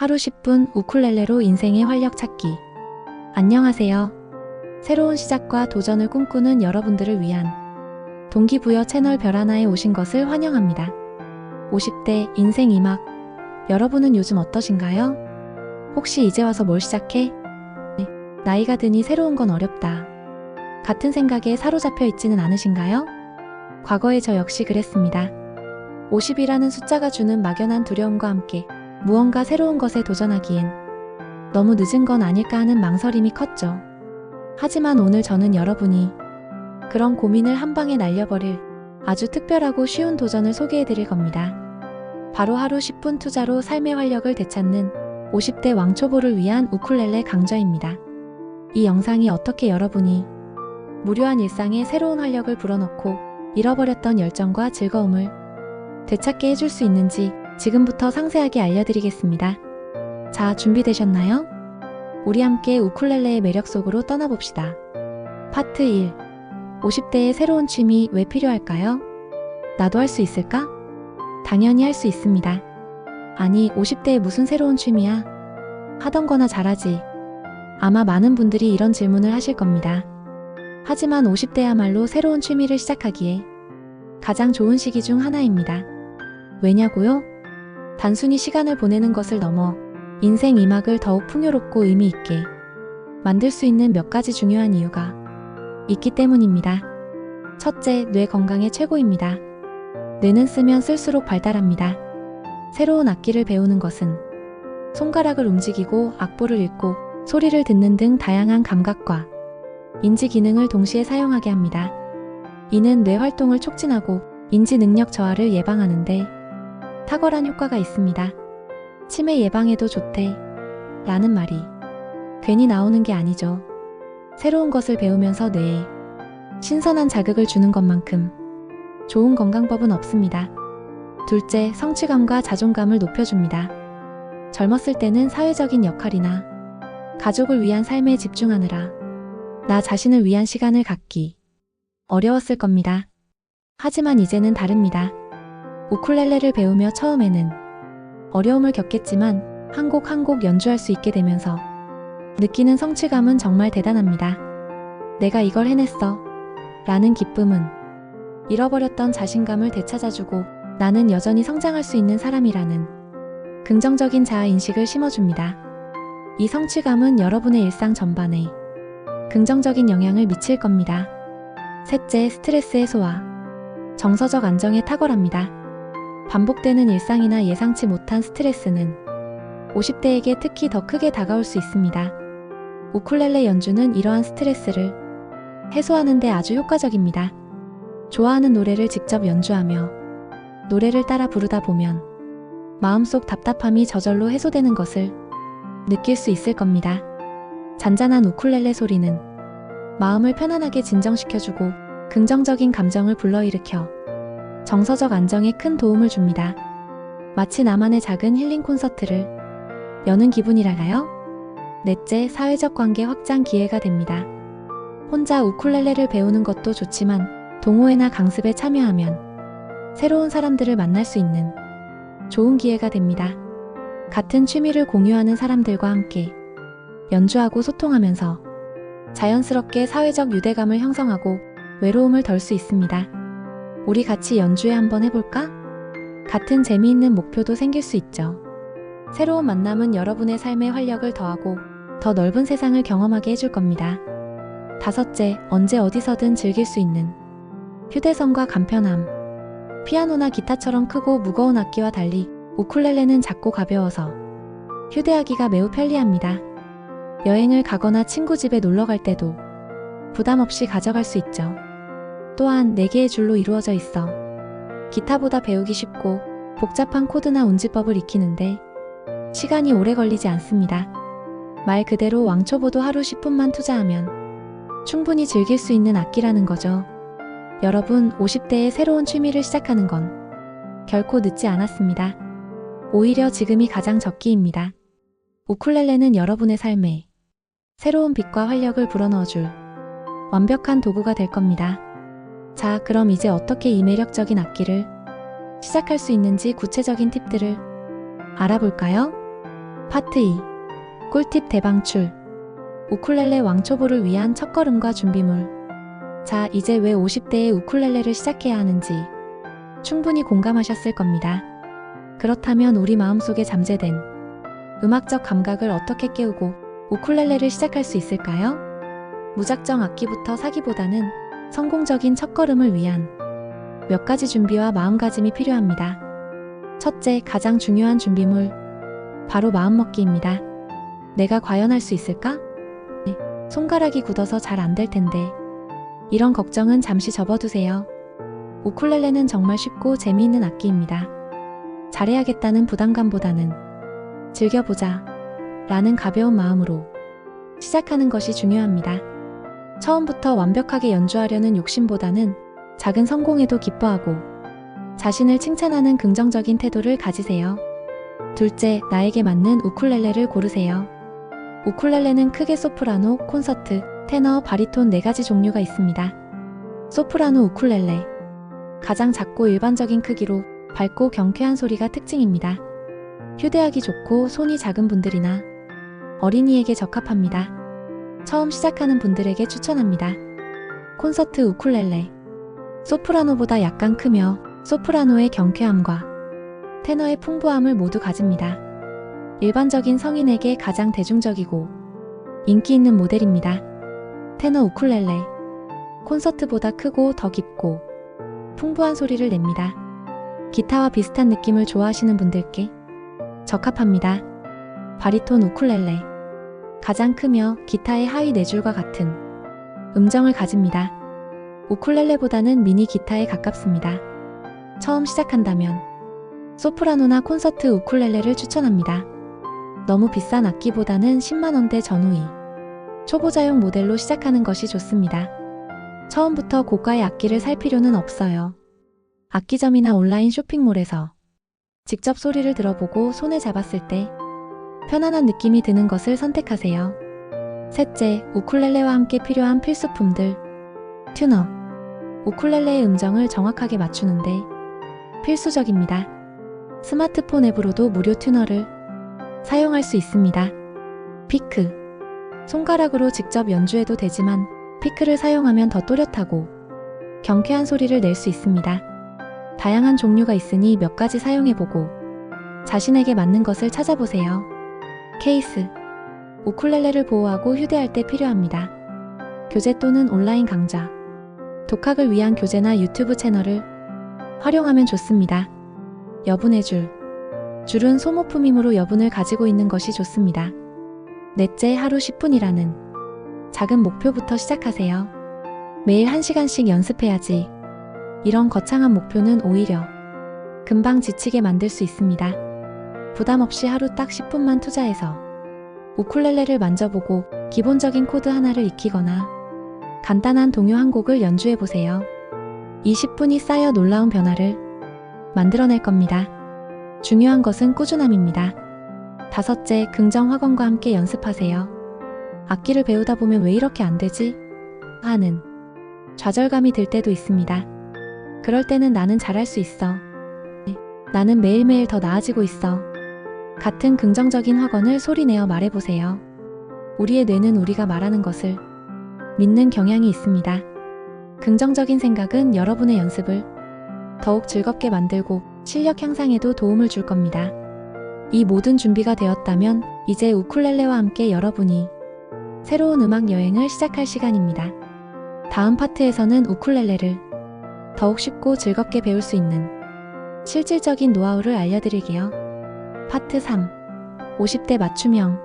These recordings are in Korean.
하루 10분 우쿨렐레로 인생의 활력 찾기. 안녕하세요. 새로운 시작과 도전을 꿈꾸는 여러분들을 위한 동기부여 채널 별 하나에 오신 것을 환영합니다. 50대 인생 2막. 여러분은 요즘 어떠신가요? 혹시 이제 와서 뭘 시작해? 네, 나이가 드니 새로운 건 어렵다. 같은 생각에 사로잡혀 있지는 않으신가요? 과거의 저 역시 그랬습니다. 50이라는 숫자가 주는 막연한 두려움과 함께 무언가 새로운 것에 도전하기엔 너무 늦은 건 아닐까 하는 망설임이 컸죠. 하지만 오늘 저는 여러분이 그런 고민을 한 방에 날려버릴 아주 특별하고 쉬운 도전을 소개해 드릴 겁니다. 바로 하루 10분 투자로 삶의 활력을 되찾는 50대 왕초보를 위한 우쿨렐레 강좌입니다. 이 영상이 어떻게 여러분이 무료한 일상에 새로운 활력을 불어넣고 잃어버렸던 열정과 즐거움을 되찾게 해줄 수 있는지 지금부터 상세하게 알려드리겠습니다. 자, 준비되셨나요? 우리 함께 우쿨렐레의 매력 속으로 떠나봅시다. 파트 1. 50대의 새로운 취미 왜 필요할까요? 나도 할 수 있을까? 당연히 할 수 있습니다. 아니, 50대에 무슨 새로운 취미야? 하던 거나 잘하지. 아마 많은 분들이 이런 질문을 하실 겁니다. 하지만 50대야말로 새로운 취미를 시작하기에 가장 좋은 시기 중 하나입니다. 왜냐고요? 단순히 시간을 보내는 것을 넘어 인생 이막을 더욱 풍요롭고 의미 있게 만들 수 있는 몇 가지 중요한 이유가 있기 때문입니다. 첫째, 뇌 건강에 최고입니다. 뇌는 쓰면 쓸수록 발달합니다. 새로운 악기를 배우는 것은 손가락을 움직이고 악보를 읽고 소리를 듣는 등 다양한 감각과 인지 기능을 동시에 사용하게 합니다. 이는 뇌 활동을 촉진하고 인지 능력 저하를 예방하는데 탁월한 효과가 있습니다. 치매 예방에도 좋대. 라는 말이 괜히 나오는 게 아니죠. 새로운 것을 배우면서 뇌에 신선한 자극을 주는 것만큼 좋은 건강법은 없습니다. 둘째, 성취감과 자존감을 높여줍니다. 젊었을 때는 사회적인 역할이나 가족을 위한 삶에 집중하느라 나 자신을 위한 시간을 갖기 어려웠을 겁니다. 하지만 이제는 다릅니다. 우쿨렐레를 배우며 처음에는 어려움을 겪겠지만 한 곡 한 곡 연주할 수 있게 되면서 느끼는 성취감은 정말 대단합니다. 내가 이걸 해냈어. 라는 기쁨은 잃어버렸던 자신감을 되찾아주고 나는 여전히 성장할 수 있는 사람이라는 긍정적인 자아 인식을 심어줍니다. 이 성취감은 여러분의 일상 전반에 긍정적인 영향을 미칠 겁니다. 셋째, 스트레스 해소와 정서적 안정에 탁월합니다. 반복되는 일상이나 예상치 못한 스트레스는 50대에게 특히 더 크게 다가올 수 있습니다. 우쿨렐레 연주는 이러한 스트레스를 해소하는 데 아주 효과적입니다. 좋아하는 노래를 직접 연주하며 노래를 따라 부르다 보면 마음속 답답함이 저절로 해소되는 것을 느낄 수 있을 겁니다. 잔잔한 우쿨렐레 소리는 마음을 편안하게 진정시켜주고 긍정적인 감정을 불러일으켜 정서적 안정에 큰 도움을 줍니다. 마치 나만의 작은 힐링 콘서트를 여는 기분이랄까요? 넷째, 사회적 관계 확장 기회가 됩니다. 혼자 우쿨렐레를 배우는 것도 좋지만 동호회나 강습에 참여하면 새로운 사람들을 만날 수 있는 좋은 기회가 됩니다. 같은 취미를 공유하는 사람들과 함께 연주하고 소통하면서 자연스럽게 사회적 유대감을 형성하고 외로움을 덜 수 있습니다. 우리 같이 연주회 한번 해볼까? 같은 재미있는 목표도 생길 수 있죠. 새로운 만남은 여러분의 삶의 활력을 더하고 더 넓은 세상을 경험하게 해줄 겁니다. 다섯째, 언제 어디서든 즐길 수 있는 휴대성과 간편함. 피아노나 기타처럼 크고 무거운 악기와 달리 우쿨렐레는 작고 가벼워서 휴대하기가 매우 편리합니다. 여행을 가거나 친구 집에 놀러 갈 때도 부담 없이 가져갈 수 있죠. 또한 4개의 줄로 이루어져 있어 기타보다 배우기 쉽고 복잡한 코드나 운지법을 익히는데 시간이 오래 걸리지 않습니다. 말 그대로 왕초보도 하루 10분만 투자하면 충분히 즐길 수 있는 악기라는 거죠. 여러분, 50대에 새로운 취미를 시작하는 건 결코 늦지 않았습니다. 오히려 지금이 가장 적기입니다. 우쿨렐레는 여러분의 삶에 새로운 빛과 활력을 불어넣어줄 완벽한 도구가 될 겁니다. 자, 그럼 이제 어떻게 이 매력적인 악기를 시작할 수 있는지 구체적인 팁들을 알아볼까요? 파트 2 꿀팁 대방출 우쿨렐레 왕초보를 위한 첫걸음과 준비물 자 이제 왜 50대에 우쿨렐레를 시작해야 하는지 충분히 공감하셨을 겁니다. 그렇다면 우리 마음속에 잠재된 음악적 감각을 어떻게 깨우고 우쿨렐레를 시작할 수 있을까요? 무작정 악기부터 사기보다는 성공적인 첫걸음을 위한 몇 가지 준비와 마음가짐이 필요합니다. 첫째, 가장 중요한 준비물. 바로 마음먹기입니다. 내가 과연 할 수 있을까? 네, 손가락이 굳어서 잘 안 될 텐데. 이런 걱정은 잠시 접어두세요. 우쿨렐레는 정말 쉽고 재미있는 악기입니다. 잘해야겠다는 부담감보다는 즐겨보자 라는 가벼운 마음으로 시작하는 것이 중요합니다. 처음부터 완벽하게 연주하려는 욕심보다는 작은 성공에도 기뻐하고 자신을 칭찬하는 긍정적인 태도를 가지세요. 둘째, 나에게 맞는 우쿨렐레를 고르세요. 우쿨렐레는 크게 소프라노, 콘서트, 테너, 바리톤 네 가지 종류가 있습니다. 소프라노 우쿨렐레. 가장 작고 일반적인 크기로 밝고 경쾌한 소리가 특징입니다. 휴대하기 좋고 손이 작은 분들이나 어린이에게 적합합니다. 처음 시작하는 분들에게 추천합니다. 콘서트 우쿨렐레. 소프라노보다 약간 크며 소프라노의 경쾌함과 테너의 풍부함을 모두 가집니다. 일반적인 성인에게 가장 대중적이고 인기 있는 모델입니다. 테너 우쿨렐레. 콘서트보다 크고 더 깊고 풍부한 소리를 냅니다. 기타와 비슷한 느낌을 좋아하시는 분들께 적합합니다. 바리톤 우쿨렐레. 가장 크며 기타의 하위 네 줄과 같은 음정을 가집니다. 우쿨렐레보다는 미니 기타에 가깝습니다. 처음 시작한다면 소프라노나 콘서트 우쿨렐레를 추천합니다. 너무 비싼 악기보다는 10만원대 전후의 초보자용 모델로 시작하는 것이 좋습니다. 처음부터 고가의 악기를 살 필요는 없어요. 악기점이나 온라인 쇼핑몰에서 직접 소리를 들어보고 손에 잡았을 때 편안한 느낌이 드는 것을 선택하세요. 셋째, 우쿨렐레와 함께 필요한 필수품들. 튜너. 우쿨렐레의 음정을 정확하게 맞추는데 필수적입니다. 스마트폰 앱으로도 무료 튜너를 사용할 수 있습니다. 피크. 손가락으로 직접 연주해도 되지만 피크를 사용하면 더 또렷하고 경쾌한 소리를 낼 수 있습니다. 다양한 종류가 있으니 몇 가지 사용해보고 자신에게 맞는 것을 찾아보세요. 케이스. 우쿨렐레를 보호하고 휴대할 때 필요합니다. 교재 또는 온라인 강좌. 독학을 위한 교재나 유튜브 채널을 활용하면 좋습니다. 여분의 줄. 줄은 소모품이므로 여분을 가지고 있는 것이 좋습니다. 넷째 하루 10분이라는 작은 목표부터 시작하세요. 매일 1시간씩 연습해야지. 이런 거창한 목표는 오히려 금방 지치게 만들 수 있습니다. 부담 없이 하루 딱 10분만 투자해서 우쿨렐레를 만져보고 기본적인 코드 하나를 익히거나 간단한 동요 한 곡을 연주해 보세요. 20분이 쌓여 놀라운 변화를 만들어낼 겁니다. 중요한 것은 꾸준함입니다. 다섯째, 긍정 확언과 함께 연습하세요. 악기를 배우다 보면 왜 이렇게 안 되지? 하는 좌절감이 들 때도 있습니다. 그럴 때는 나는 잘할 수 있어. 나는 매일매일 더 나아지고 있어. 같은 긍정적인 확언을 소리내어 말해보세요. 우리의 뇌는 우리가 말하는 것을 믿는 경향이 있습니다. 긍정적인 생각은 여러분의 연습을 더욱 즐겁게 만들고 실력 향상에도 도움을 줄 겁니다. 이 모든 준비가 되었다면 이제 우쿨렐레와 함께 여러분이 새로운 음악 여행을 시작할 시간입니다. 다음 파트에서는 우쿨렐레를 더욱 쉽고 즐겁게 배울 수 있는 실질적인 노하우를 알려드릴게요. 파트 3 50대 맞춤형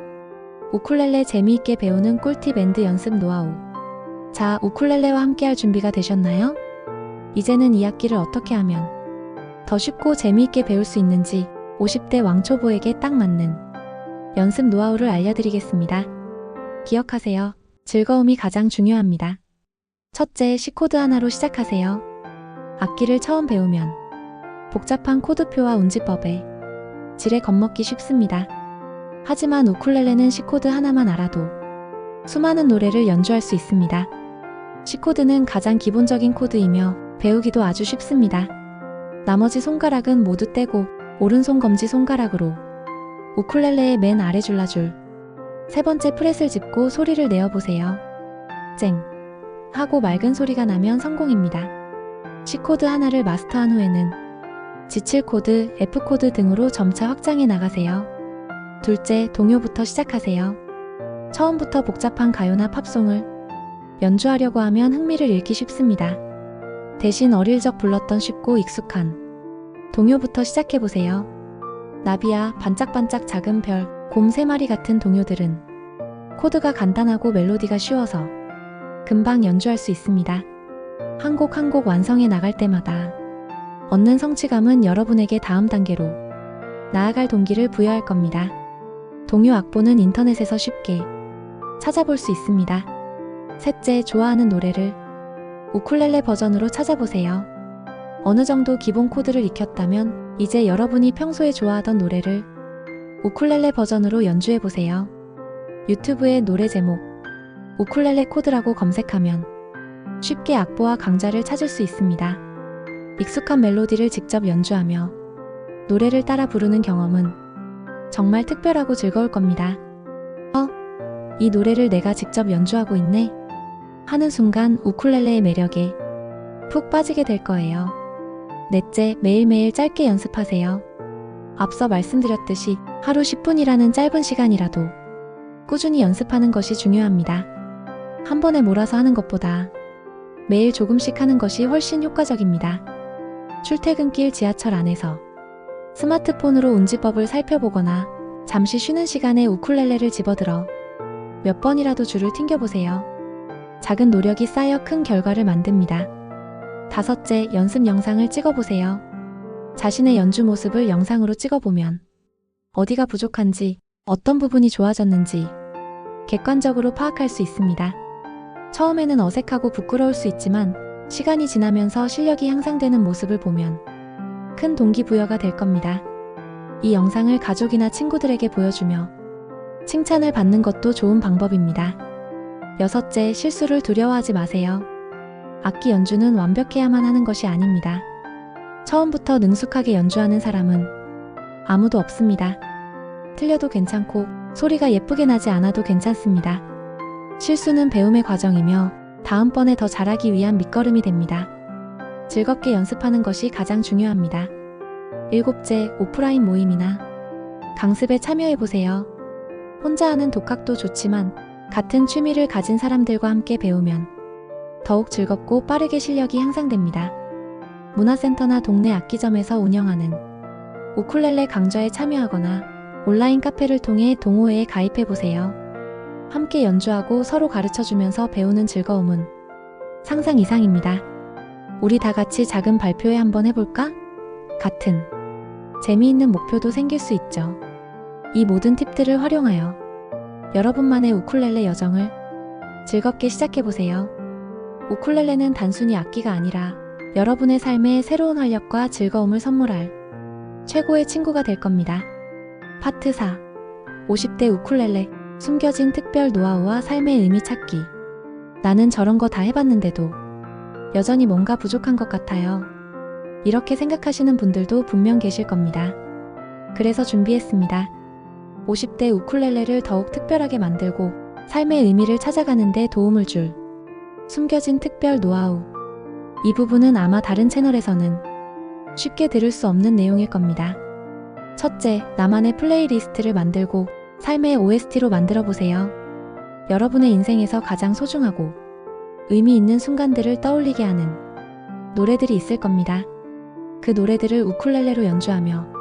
우쿨렐레 재미있게 배우는 꿀팁 앤드 연습 노하우 자, 우쿨렐레와 함께 할 준비가 되셨나요? 이제는 이 악기를 어떻게 하면 더 쉽고 재미있게 배울 수 있는지 50대 왕초보에게 딱 맞는 연습 노하우를 알려드리겠습니다. 기억하세요. 즐거움이 가장 중요합니다. 첫째, C코드 하나로 시작하세요. 악기를 처음 배우면 복잡한 코드표와 운지법에 질에 겁먹기 쉽습니다. 하지만 우쿨렐레는 C코드 하나만 알아도 수많은 노래를 연주할 수 있습니다. C코드는 가장 기본적인 코드이며 배우기도 아주 쉽습니다. 나머지 손가락은 모두 떼고 오른손 검지 손가락으로 우쿨렐레의 맨 아래 줄라줄. 세 번째 프렛을 짚고 소리를 내어보세요. 쨍. 하고 맑은 소리가 나면 성공입니다. C코드 하나를 마스터한 후에는 G7 코드, F 코드 등으로 점차 확장해 나가세요. 둘째, 동요부터 시작하세요. 처음부터 복잡한 가요나 팝송을 연주하려고 하면 흥미를 잃기 쉽습니다. 대신 어릴 적 불렀던 쉽고 익숙한 동요부터 시작해보세요. 나비야, 반짝반짝 작은 별, 곰 세 마리 같은 동요들은 코드가 간단하고 멜로디가 쉬워서 금방 연주할 수 있습니다. 한 곡 한 곡 완성해 나갈 때마다 얻는 성취감은 여러분에게 다음 단계로 나아갈 동기를 부여할 겁니다. 동요 악보는 인터넷에서 쉽게 찾아볼 수 있습니다. 셋째, 좋아하는 노래를 우쿨렐레 버전으로 찾아보세요. 어느 정도 기본 코드를 익혔다면 이제 여러분이 평소에 좋아하던 노래를 우쿨렐레 버전으로 연주해 보세요. 유튜브에 노래 제목 우쿨렐레 코드라고 검색하면 쉽게 악보와 강좌를 찾을 수 있습니다. 익숙한 멜로디를 직접 연주하며 노래를 따라 부르는 경험은 정말 특별하고 즐거울 겁니다. 어? 이 노래를 내가 직접 연주하고 있네? 하는 순간 우쿨렐레의 매력에 푹 빠지게 될 거예요. 넷째, 매일매일 짧게 연습하세요. 앞서 말씀드렸듯이 하루 10분이라는 짧은 시간이라도 꾸준히 연습하는 것이 중요합니다. 한 번에 몰아서 하는 것보다 매일 조금씩 하는 것이 훨씬 효과적입니다. 출퇴근길 지하철 안에서 스마트폰으로 운지법을 살펴보거나 잠시 쉬는 시간에 우쿨렐레를 집어들어 몇 번이라도 줄을 튕겨보세요. 작은 노력이 쌓여 큰 결과를 만듭니다. 다섯째, 연습 영상을 찍어보세요. 자신의 연주 모습을 영상으로 찍어보면 어디가 부족한지, 어떤 부분이 좋아졌는지 객관적으로 파악할 수 있습니다. 처음에는 어색하고 부끄러울 수 있지만 시간이 지나면서 실력이 향상되는 모습을 보면 큰 동기부여가 될 겁니다. 이 영상을 가족이나 친구들에게 보여주며 칭찬을 받는 것도 좋은 방법입니다. 여섯째, 실수를 두려워하지 마세요. 악기 연주는 완벽해야만 하는 것이 아닙니다. 처음부터 능숙하게 연주하는 사람은 아무도 없습니다. 틀려도 괜찮고 소리가 예쁘게 나지 않아도 괜찮습니다. 실수는 배움의 과정이며 다음번에 더 잘하기 위한 밑거름이 됩니다. 즐겁게 연습하는 것이 가장 중요합니다. 일곱째, 오프라인 모임이나 강습에 참여해보세요. 혼자 하는 독학도 좋지만 같은 취미를 가진 사람들과 함께 배우면 더욱 즐겁고 빠르게 실력이 향상됩니다. 문화센터나 동네 악기점에서 운영하는 우쿨렐레 강좌에 참여하거나 온라인 카페를 통해 동호회에 가입해보세요. 함께 연주하고 서로 가르쳐주면서 배우는 즐거움은 상상 이상입니다. 우리 다 같이 작은 발표회 한번 해볼까? 같은 재미있는 목표도 생길 수 있죠. 이 모든 팁들을 활용하여 여러분만의 우쿨렐레 여정을 즐겁게 시작해보세요. 우쿨렐레는 단순히 악기가 아니라 여러분의 삶에 새로운 활력과 즐거움을 선물할 최고의 친구가 될 겁니다. 파트 4 50대 우쿨렐레 숨겨진 특별 노하우와 삶의 의미 찾기 나는 저런 거 다 해봤는데도 여전히 뭔가 부족한 것 같아요. 이렇게 생각하시는 분들도 분명 계실 겁니다. 그래서 준비했습니다. 50대 우쿨렐레를 더욱 특별하게 만들고 삶의 의미를 찾아가는 데 도움을 줄 숨겨진 특별 노하우. 이 부분은 아마 다른 채널에서는 쉽게 들을 수 없는 내용일 겁니다. 첫째, 나만의 플레이리스트를 만들고 삶의 OST로 만들어 보세요. 여러분의 인생에서 가장 소중하고 의미 있는 순간들을 떠올리게 하는 노래들이 있을 겁니다. 그 노래들을 우쿨렐레로 연주하며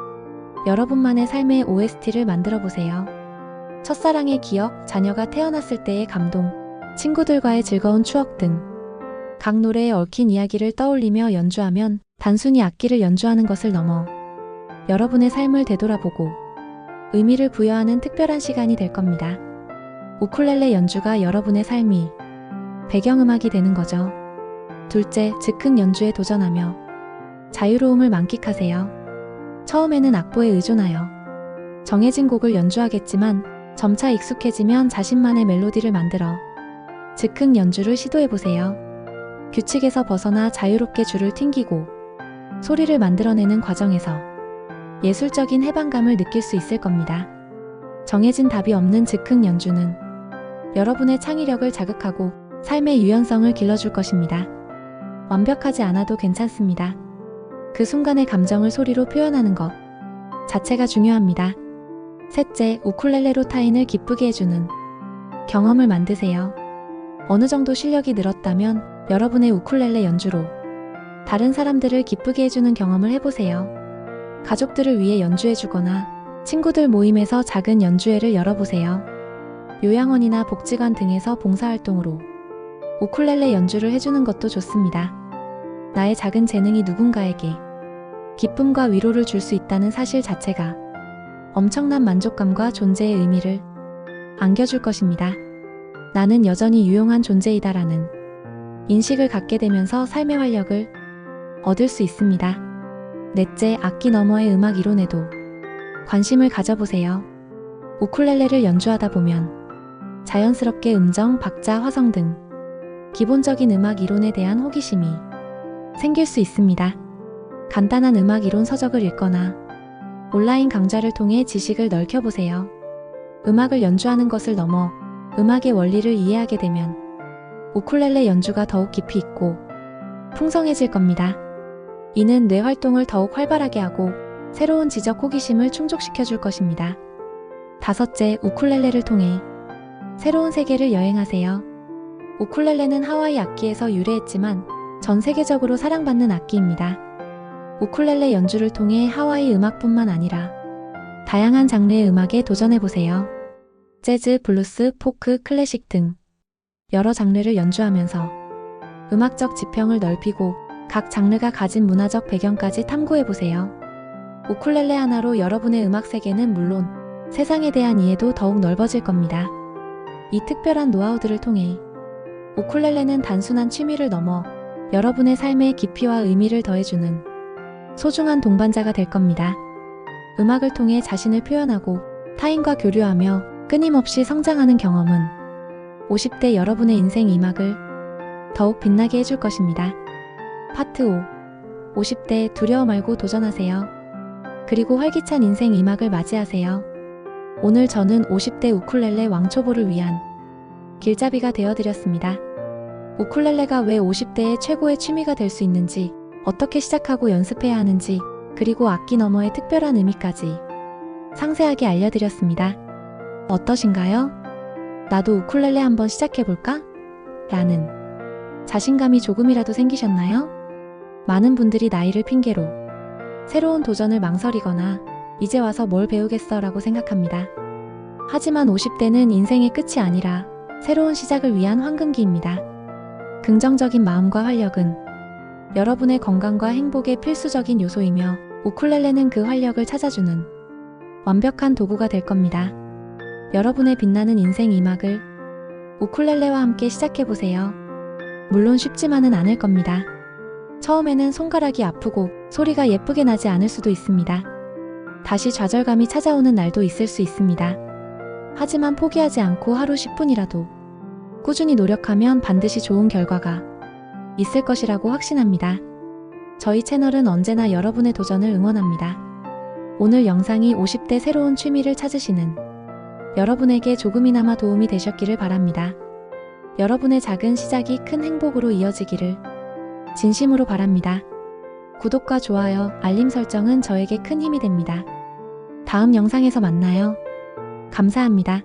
여러분만의 삶의 OST를 만들어 보세요. 첫사랑의 기억, 자녀가 태어났을 때의 감동, 친구들과의 즐거운 추억 등 각 노래에 얽힌 이야기를 떠올리며 연주하면 단순히 악기를 연주하는 것을 넘어 여러분의 삶을 되돌아보고 의미를 부여하는 특별한 시간이 될 겁니다. 우쿨렐레 연주가 여러분의 삶이 배경음악이 되는 거죠. 둘째, 즉흥 연주에 도전하며 자유로움을 만끽하세요. 처음에는 악보에 의존하여 정해진 곡을 연주하겠지만 점차 익숙해지면 자신만의 멜로디를 만들어 즉흥 연주를 시도해보세요. 규칙에서 벗어나 자유롭게 줄을 튕기고 소리를 만들어내는 과정에서 예술적인 해방감을 느낄 수 있을 겁니다. 정해진 답이 없는 즉흥 연주는 여러분의 창의력을 자극하고 삶의 유연성을 길러줄 것입니다. 완벽하지 않아도 괜찮습니다. 그 순간의 감정을 소리로 표현하는 것 자체가 중요합니다. 셋째, 우쿨렐레로 타인을 기쁘게 해주는 경험을 만드세요. 어느 정도 실력이 늘었다면 여러분의 우쿨렐레 연주로 다른 사람들을 기쁘게 해주는 경험을 해보세요. 가족들을 위해 연주해주거나 친구들 모임에서 작은 연주회를 열어보세요. 요양원이나 복지관 등에서 봉사활동으로 우쿨렐레 연주를 해주는 것도 좋습니다. 나의 작은 재능이 누군가에게 기쁨과 위로를 줄 수 있다는 사실 자체가 엄청난 만족감과 존재의 의미를 안겨줄 것입니다. 나는 여전히 유용한 존재이다라는 인식을 갖게 되면서 삶의 활력을 얻을 수 있습니다. 넷째, 악기 너머의 음악 이론에도 관심을 가져보세요. 우쿨렐레를 연주하다 보면 자연스럽게 음정, 박자, 화성 등 기본적인 음악 이론에 대한 호기심이 생길 수 있습니다. 간단한 음악 이론 서적을 읽거나 온라인 강좌를 통해 지식을 넓혀보세요. 음악을 연주하는 것을 넘어 음악의 원리를 이해하게 되면 우쿨렐레 연주가 더욱 깊이 있고 풍성해질 겁니다. 이는 뇌 활동을 더욱 활발하게 하고 새로운 지적 호기심을 충족시켜 줄 것입니다. 다섯째, 우쿨렐레를 통해 새로운 세계를 여행하세요. 우쿨렐레는 하와이 악기에서 유래했지만 전 세계적으로 사랑받는 악기입니다. 우쿨렐레 연주를 통해 하와이 음악뿐만 아니라 다양한 장르의 음악에 도전해보세요. 재즈, 블루스, 포크, 클래식 등 여러 장르를 연주하면서 음악적 지평을 넓히고 각 장르가 가진 문화적 배경까지 탐구해보세요. 우쿨렐레 하나로 여러분의 음악 세계는 물론 세상에 대한 이해도 더욱 넓어질 겁니다. 이 특별한 노하우들을 통해 우쿨렐레는 단순한 취미를 넘어 여러분의 삶에 깊이와 의미를 더해주는 소중한 동반자가 될 겁니다. 음악을 통해 자신을 표현하고 타인과 교류하며 끊임없이 성장하는 경험은 50대 여러분의 인생 이막을 더욱 빛나게 해줄 것입니다. 파트 5. 50대 두려워 말고 도전하세요. 그리고 활기찬 인생 이막을 맞이하세요. 오늘 저는 50대 우쿨렐레 왕초보를 위한 길잡이가 되어드렸습니다. 우쿨렐레가 왜 50대의 최고의 취미가 될 수 있는지, 어떻게 시작하고 연습해야 하는지, 그리고 악기 너머의 특별한 의미까지 상세하게 알려드렸습니다. 어떠신가요? 나도 우쿨렐레 한번 시작해볼까? 라는 자신감이 조금이라도 생기셨나요? 많은 분들이 나이를 핑계로 새로운 도전을 망설이거나 이제 와서 뭘 배우겠어 라고 생각합니다. 하지만 50대는 인생의 끝이 아니라 새로운 시작을 위한 황금기입니다. 긍정적인 마음과 활력은 여러분의 건강과 행복의 필수적인 요소이며 우쿨렐레는 그 활력을 찾아주는 완벽한 도구가 될 겁니다. 여러분의 빛나는 인생 이막을 우쿨렐레와 함께 시작해보세요. 물론 쉽지만은 않을 겁니다. 처음에는 손가락이 아프고 소리가 예쁘게 나지 않을 수도 있습니다. 다시 좌절감이 찾아오는 날도 있을 수 있습니다. 하지만 포기하지 않고 하루 10분이라도 꾸준히 노력하면 반드시 좋은 결과가 있을 것이라고 확신합니다. 저희 채널은 언제나 여러분의 도전을 응원합니다. 오늘 영상이 50대 새로운 취미를 찾으시는 여러분에게 조금이나마 도움이 되셨기를 바랍니다. 여러분의 작은 시작이 큰 행복으로 이어지기를 진심으로 바랍니다. 구독과 좋아요, 알림 설정은 저에게 큰 힘이 됩니다. 다음 영상에서 만나요. 감사합니다.